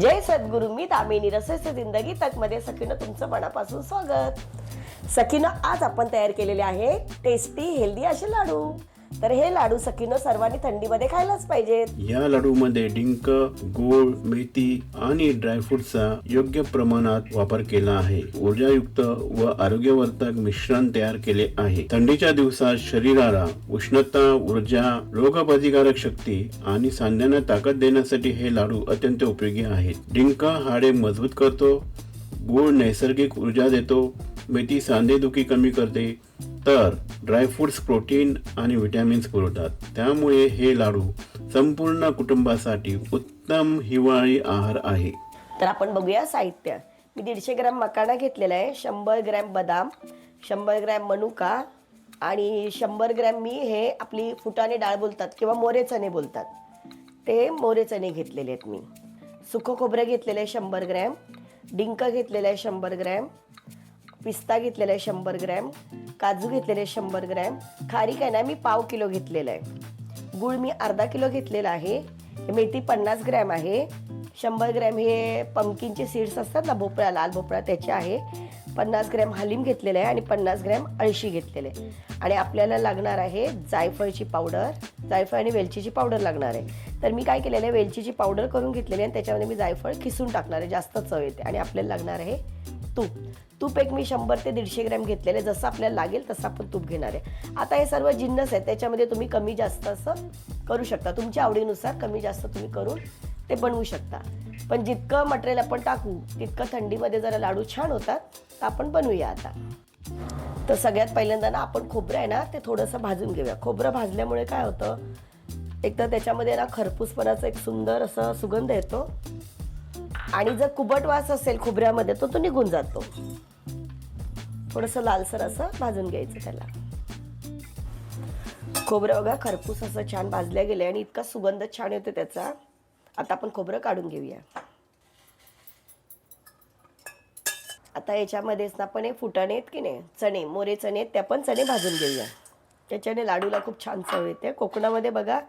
जय सद्गुरु मी दामिनी रसेचे जिंदगी तकमध्ये सखीनं तुमचं मनापासून स्वागत. सखीनं आज आपण तयार केलेले आहे टेस्टी हेल्दी असे लाडू. तर हे लाडू सखीनं सर्वांनी थंडीमध्ये खायलाच पाहिजेत. या लाडूमध्ये डिंक गोळ मेथी आणि ड्रायफ्रूटचा योग्य प्रमाणात वापर केला आहे. ऊर्जायुक्त व आरोग्यवर्धक मिश्रण तयार केले आहे. थंडीच्या दिवसात शरीराला उष्णता ऊर्जा रोगप्रतिकारक शक्ती आणि सांध्यांना ताकद देण्यासाठी हे लाडू अत्यंत उपयोगी आहेत. डिंक हाडे मजबूत करतो गूळ नैसर्गिक ऊर्जा देतो मेथी सांधेदुखी कमी करते तर ड्रायफ्रूट्स प्रोटीन आणि व्हिटॅमिन्स पुरवतात. त्यामुळे हे लाडू संपूर्ण कुटुंबासाठी उत्तम हिवाळी आहार आहे. तर आपण बघूया साहित्य. मी दीडशे ग्रॅम मकाना घेतलेला आहे शंभर ग्रॅम बदाम शंभर ग्रॅम मनुका आणि शंभर ग्रॅम मी हे आपली फुटाने डाळ बोलतात किंवा मोरे चणे बोलतात. ते मोरे चणे घेतलेले आहेत मी. सुखं खोबरं घेतलेलं आहे शंभर ग्रॅम डिंक घेतलेलं आहे शंभर ग्रॅम पिस्ता घेतलेला आहे शंभर ग्रॅम काजू घेतलेले आहे शंभर ग्रॅम खारीक आहे ना मी पाव किलो घेतलेलं आहे. गूळ मी अर्धा किलो घेतलेला आहे. मेथी पन्नास ग्रॅम आहे. शंभर ग्रॅम हे पंपकिनचे सीड्स असतात ना भोपळा लाल भोपळा त्याचे आहे. पन्नास ग्रॅम हलीम घेतलेलं आहे आणि पन्नास ग्रॅम अळशी घेतलेले आहे. आणि आपल्याला लागणार आहे जायफळची पावडर. जायफळ आणि वेलचीची पावडर लागणार आहे. तर मी काय केलेलं आहे वेलचीची पावडर करून घेतलेली आहे आणि त्याच्यामध्ये मी जायफळ खिसून टाकणार आहे. जास्त चव येते आणि आपल्याला लागणार आहे तूप. तूप एक मी शंभर ते दीडशे ग्रॅम घेतलेले जसं आपल्याला लागेल तसं आपण तूप घेणार आहे. आता हे सर्व जिन्नस आहेत त्याच्यामध्ये तुम्ही कमी जास्त असं करू शकता. तुमच्या आवडीनुसार कमी जास्त तुम्ही करून ते बनवू शकता. पण जितकं मटेरियल आपण टाकू तितकं थंडीमध्ये जरा लाडू छान होतात तर आपण बनवूया आता. तर सगळ्यात पहिल्यांदा ना आपण खोबरं आहे ना ते थोडंसं भाजून घेऊया. खोबरं भाजल्यामुळे काय होतं एक तर त्याच्यामध्ये ना खरपूसपणाचा एक सुंदर असा सुगंध येतो. आणि जर कुबट वास असेल खोबऱ्यामध्ये तो तो निघून जातो. थोडंसं लालसर असं भाजून घ्यायचं त्याला. खोबरं बघा खरपूस असं छान भाजल्या गेलं आणि इतका सुगंध छान येतो त्याचा. आता आपण खोबरं काढून घेऊया. आता याच्यामध्येच ना आपण हे फुटाणे आहेत की नाही? चणे मोरे चणे आहेत त्या पण चणे भाजून घेऊया. त्याच्याने लाडूला खूप छान चव येते. कोकणामध्ये बघा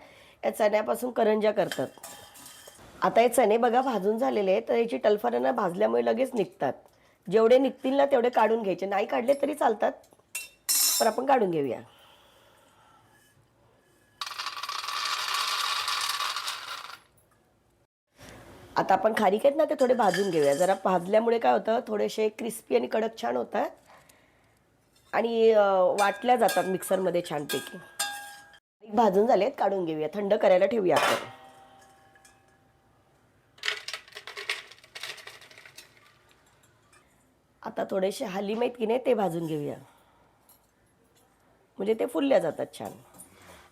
या चण्यापासून करंजा करतात. आता हे चणे बघा भाजून झालेले आहेत तर याची टलफरांना भाजल्यामुळे लगेच निघतात. जेवढे निघतील ना तेवढे काढून घ्यायचे. नाही काढले तरी चालतात. पण आपण काढून घेऊया. आता आपण खारीक आहेत ना ते थोडे भाजून घेऊया. जरा भाजल्यामुळे काय होतं थोडेसे क्रिस्पी आणि कडक छान होतात. आणि वाटल्या जातात मिक्सरमध्ये छानपैकी. भाजून भाजून झालेत काढून घेऊया. थंड करायला ठेवूया आपण. आता थोडेसे हलीम आहेत की नाही ते भाजून घेऊया. म्हणजे ते फुलल्या जातात छान.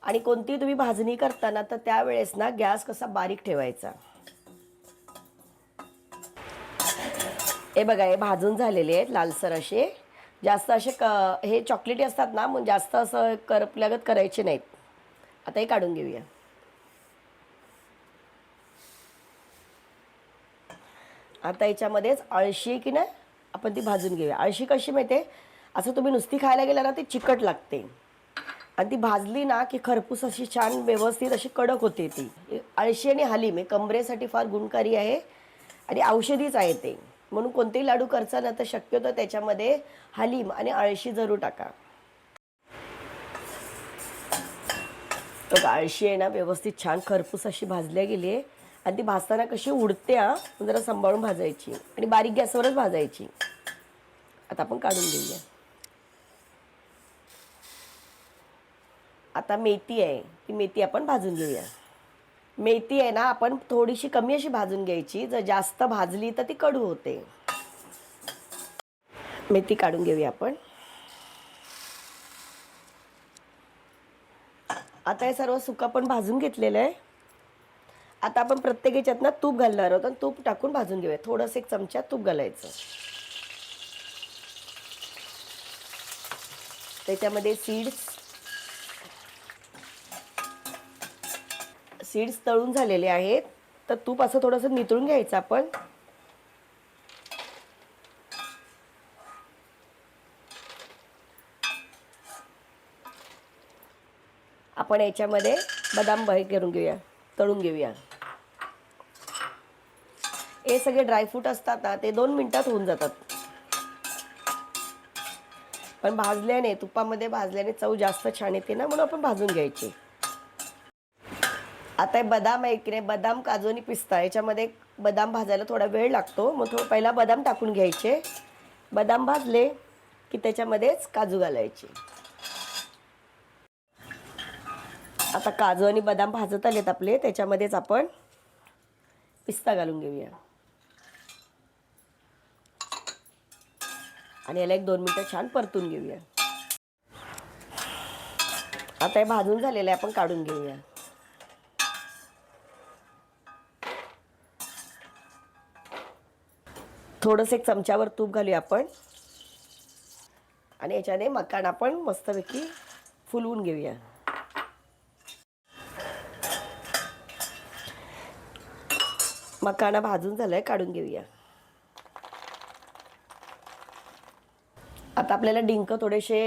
आणि कोणती तुम्ही भाजणी करताना तर त्यावेळेस ना गॅस कसा बारीक ठेवायचा. हे बघा हे भाजून झालेले आहेत लालसर असे. जास्त असे क हे चॉकलेटी असतात ना मग जास्त असं करपल्यागत करायचे नाहीत. आता हे काढून घेऊया. आता याच्यामध्येच अळशी आहे की नाही आपण ती भाजून घेऊया. अळशी कशी माहिती आहे असं तुम्ही नुसती खायला गेला ना ती चिकट लागते. आणि ती भाजली ना की खरपूस अशी छान व्यवस्थित अशी कडक होते ती. अळशी आणि हालीम हे कमरेसाठी फार गुणकारी आहे आणि औषधीच आहे ते. म्हणून कोणतेही लाडू करचा ना तर शक्यतो त्याच्यामध्ये हलीम आणि अळशी जरूर टाका. तर अळशी आहे ना व्यवस्थित छान खरपूस अशी भाजल्या गेली आहे आणि ती भाजताना कशी उडते जरा सांभाळून भाजायची आणि बारीक गॅसवरच भाजायची. आता आपण काढून घेऊया. आता मेथी आहे ती मेथी आपण भाजून घेऊया. मेथी आहे ना आपण थोडीशी कमी अशी भाजून घ्यायची जर जास्त भाजली तर ती कडू होते. मेथी काढून घेऊया आपण. आता हे सर्व सुका पण भाजून घेतलेलं आहे. आता आपण प्रत्येक याच्यात ना तूप घालणार आहोत आणि तूप टाकून भाजून घेऊया. थोडंसं एक चमचा तूप घालायचं. त्याच्यामध्ये सीड्स सीड्स तळून झालेले आहेत. तर तूप असं थोडंसं नितळून घ्यायचं आपण. आपण याच्यामध्ये बदाम बाहेर करून घेऊया. तळून घेऊया. हे सगळे ड्रायफ्रूट असतात ना ते दोन मिनिटात होऊन जातात. पण भाजल्याने तुपामध्ये भाजल्याने चव जास्त छान येते ना म्हणून आपण भाजून घ्यायचे. आता हे बदाम आहे की नाही बदाम काजू आणि पिस्ता याच्यामध्ये बदाम भाजायला थोडा वेळ लागतो. मग थोडं पहिला बदाम टाकून घ्यायचे. बदाम भाजले की त्याच्यामध्येच काजू घालायचे. आता काजू आणि बदाम भाजत आलेत आपले त्याच्यामध्येच आपण पिस्ता घालून घेऊया. आणि याला एक दोन मिनटं छान परतून घेऊया. आता हे भाजून झालेलं आहे आपण काढून घेऊया. थोडंसं एक चमच्यावर तूप घालूया आपण. आणि याच्याने मकान आपण मस्तपैकी फुलवून घेऊया. मकाना भाजून झालाय काढून घेऊया. आता आपल्याला डिंक थोडेसे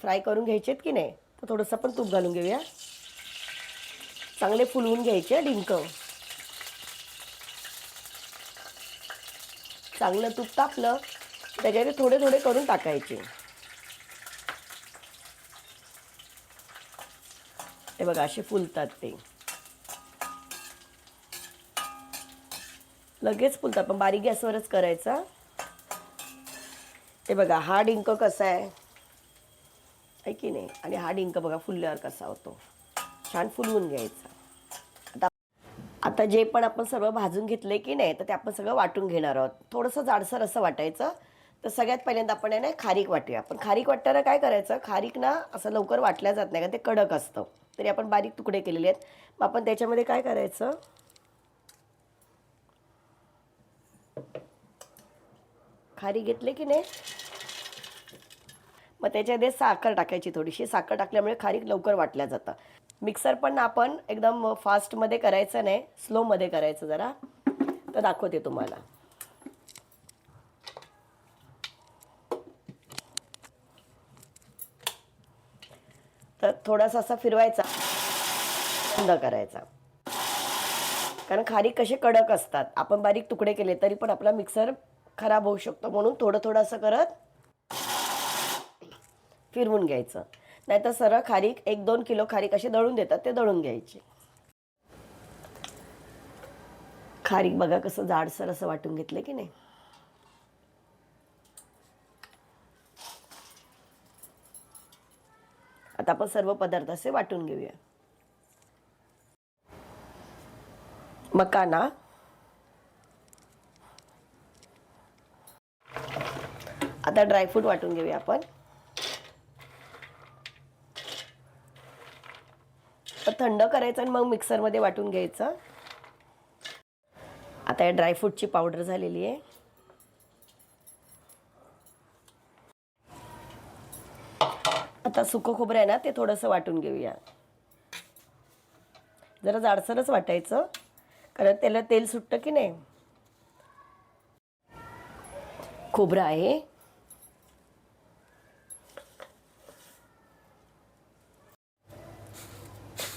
फ्राय करून घ्यायचे आहेत की नाही? तर थोडंसं पण तूप घालून घेऊया. चांगले फुलवून घ्यायचे डिंक. चांगलं तूप तापलं त्याच्यामध्ये थोडे थोडे करून टाकायचे. हे बघा असे फुलतात ते. लगेच फुलतात पण बारीक गॅसवरच करायचा. हे बघा हा डिंक कसा आहे? आहे की नाही? आणि हा डिंक बघा फुलल्यावर कसा होतो. छान फुलवून घ्यायचा. आता आता जे पण आपण सर्व भाजून घेतले की नाही तर ते आपण सगळं वाटून घेणार आहोत. थोडंसं जाडसर असं वाटायचं. तर सगळ्यात पहिल्यांदा आपण आहे ना खारीक वाटूया. पण खारीक वाटताना काय करायचं? खारीक ना असं लवकर वाटल्या जात नाही कारण ते कडक असतं. तरी आपण बारीक तुकडे केलेले आहेत. मग आपण त्याच्यामध्ये काय करायचं? खारी घेतले की नाही? मग त्याच्यामध्ये साखर टाकायची थोडीशी. साखर टाकल्यामुळे खारीक लवकर वाटल्या जातं. मिक्सर पण आपण एकदम फास्टमध्ये करायचं नाही. स्लोमध्ये करायचं जरा. तर दाखवते तुम्हाला. तर थोडासा असा फिरवायचा. बंद करायचा. कारण खारीक कसे कडक असतात. आपण बारीक तुकडे केले तरी पण आपला मिक्सर खराब होऊ शकतो म्हणून थोडं थोडं असं करत फिरवून घ्यायचं. नाहीतर सरळ खारीक एक दोन किलो खारीक असे दळून देतात ते दळून घ्यायचे. खारीक बघा कसं जाडसर असं वाटून घेतलं की नाही. आता आपण सर्व पदार्थ असे वाटून घेऊया. मकाना आता ड्रायफ्रूट वाटून घेऊया आपण. थंड करायचं आणि मग मिक्सरमध्ये वाटून घ्यायचं. आता या ड्रायफ्रूटची पावडर झालेली आहे. आता सुकं खोबरं आहे ना ते थोडंसं वाटून घेऊया. जरा जाडसरच वाटायचं कारण त्याला तेल सुटतं की नाही? खोबरं आहे.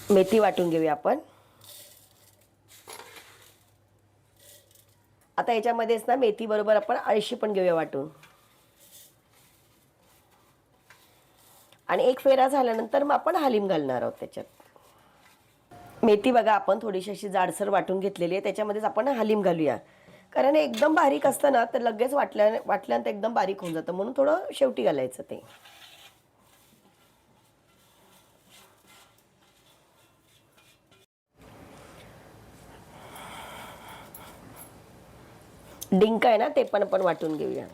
मेथी वाटून घेऊया आपण. आता याच्यामध्येच ना मेथी बरोबर आपण अळशी पण घेऊया वाटून. आणि एक फेरा झाल्यानंतर मग आपण हालीम घालणार आहोत त्याच्यात. मेथी बघा आपण थोडीशी अशी जाडसर वाटून घेतलेली आहे त्याच्यामध्येच आपण हालीम घालूया. कारण एकदम बारीक असतं ना तर लगेच वाटल्या वाटल्यानंतर एकदम बारीक होऊन जातं म्हणून थोडं शेवटी घालायचं ते. डिंक आहे ना ते पण आपण वाटून घेऊया.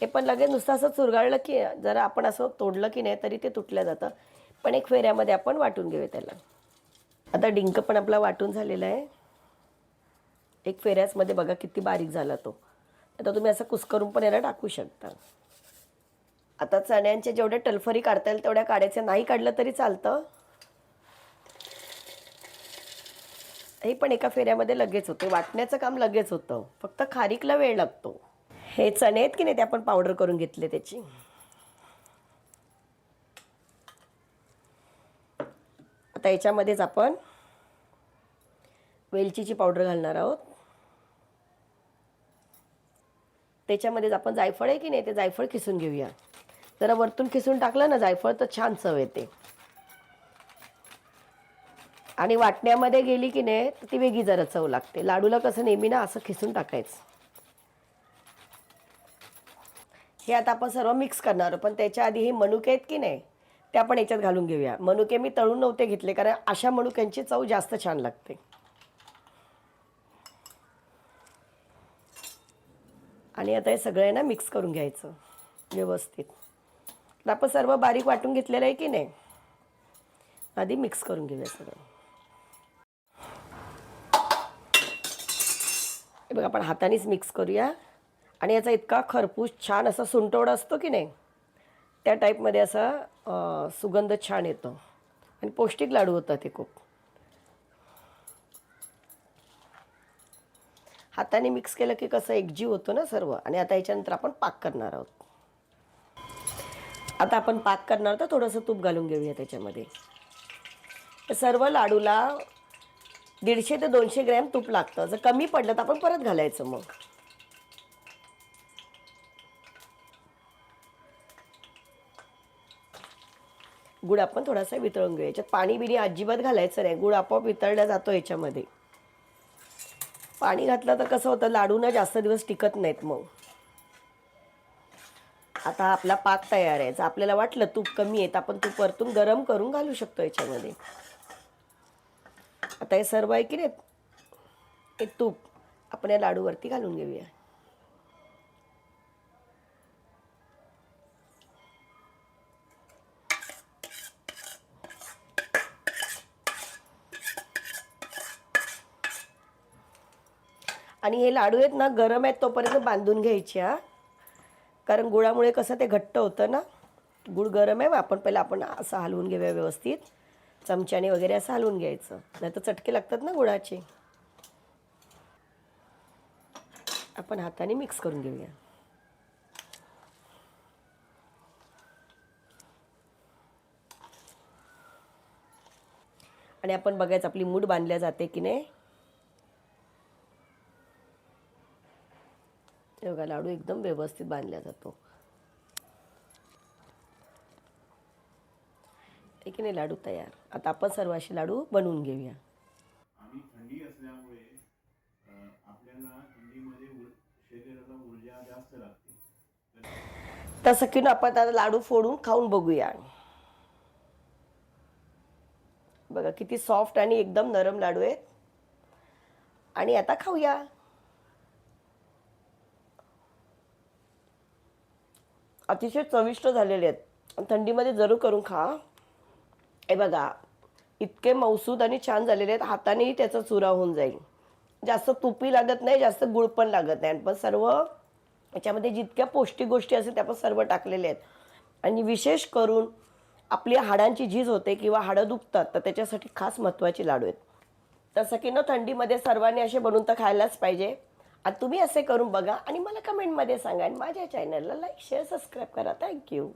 हे पण लगेच नुसतं असं चुरगाळलं की जरा आपण असं तोडलं की नाही तरी ते तुटलं जातं. पण एक फेऱ्यामध्ये आपण वाटून घेऊया त्याला. आता डिंक पण आपला वाटून झालेला आहे. एक फेऱ्याचमध्ये बघा किती बारीक झाला तो. आता तुम्ही असं कुस्करून पण याला टाकू शकता. आता चण्यांचे जेवढे टलफरी काढता येईल तेवढ्या काढायचे नाही काढलं तरी चालतं. हे पण एका फेऱ्यामध्ये लगेच होते. वाटण्याचं काम लगेच होतं. फक्त खारीकला वेळ लागतो. हे चणे आहेत की नाही ते आपण पावडर करून घेतले त्याची? आता याच्यामध्येच आपण वेलचीची पावडर घालणार आहोत. त्याच्यामध्येच आपण जायफळ आहे की नाही ते जायफळ खिसून घेऊया. जरा वरतून किसून टाकलं ना जायफळ तर छान चव येते. आणि वाटण्यामध्ये गेली की नाही तर ती वेगळी जरा चव लागते. लाडूला कसं नेहमी ना असं खिसून टाकायचं. हे आता आपण सर्व मिक्स करणार आहोत. पण त्याच्या आधी हे मनुके आहेत की नाही ते आपण याच्यात घालून घेऊया. मनुके मी तळून नव्हते घेतले कारण अशा मनुक्यांची चव जास्त छान लागते. आणि आता हे सगळं ना मिक्स करून घ्यायचं व्यवस्थित. तर आपण सर्व बारीक वाटून घेतलेलं आहे की नाही? आधी मिक्स करून घेऊया सगळं. हे बघ आपण हातानेच मिक्स करूया. आणि याचा इतका खरपूस छान असा सुंटवडा असतो की नाही त्या टाईपमध्ये असा सुगंध छान येतो. आणि पौष्टिक लाडू होतात ते खूप. हाताने मिक्स केलं की कसं एकजीव होतो ना सर्व. आणि आता याच्यानंतर आपण पाक करणार आहोत. आता आपण पाक करणार तर थोडंसं तूप घालून घेऊया त्याच्यामध्ये. सर्व लाडूला दीडशे ते दोनशे ग्रॅम तूप लागतं. जर कमी पडलं तर आपण परत घालायचं मग. गुळ आपण थोडासा वितळून घेऊया. याच्यात पाणी बिणी अजिबात घालायचं नाही. गुळ आपोआप वितळला जातो याच्यामध्ये. पाणी घातलं तर कसं होतं लाडू ना जास्त दिवस टिकत नाहीत मग. आता आपला पाक तयार आहे. जर आपल्याला वाटलं तूप कमी आहे तर आपण तूप वरतून गरम करून घालू शकतो याच्यामध्ये. आता हे सर्व आहे की नाही? ते तूप. आपण या लाडूवरती घालून घेऊया. आणि हे लाडू आहेत ना गरम आहेत तोपर्यंत बांधून घ्यायचे हा. कारण गुळामुळे कसं ते घट्ट होतं ना? गुळ गरम आहे आपण पहिला आपण असं हलवून घेऊया व्यवस्थित. चमच्याने वगैरे असं हलवून घ्यायचं. नाही तर चटके लागतात ना गुळाचे. आपण हाताने मिक्स करून घेऊया. आणि आपण बघायचं आपली मूड बांधल्या जाते की नाही. बघा लाडू एकदम व्यवस्थित बांधला जातो. आहे की नाही लाडू तयार. आता आपण सर्व असे लाडू बनवून घेऊया. आणि थंडी असल्यामुळे आपल्याला थंडीमध्ये शरीराला ऊर्जा जास्त लागते. तसं की ना आपण आता लाडू फोडून खाऊन बघूया बघा किती सॉफ्ट आणि एकदम नरम लाडू आहेत. आणि आता खाऊया. अतिशय चविष्ट झालेले आहेत. थंडीमध्ये जरूर करून खा हे बघा इतके मौसूद आणि छान झालेले आहेत हातानेही त्याचा चुरा होऊन जाईल. जास्त तुपी लागत नाही जास्त गुळ पण लागत नाही. पण सर्व याच्यामध्ये जितक्या पौष्टिक गोष्टी असतील त्या पण सर्व टाकलेल्या आहेत. आणि विशेष करून आपली हाडांची झीज होते किंवा हाडं दुखतात तर त्याच्यासाठी खास महत्त्वाची लाडू आहेत. तसं की ना थंडीमध्ये सर्वांनी असे बनवून तर खायलाच पाहिजे. आणि तुम्ही असे करून बघा आणि मला कमेंटमध्ये सांगा आणि माझ्या चॅनलला लाईक शेअर सबस्क्राईब करा. Thank you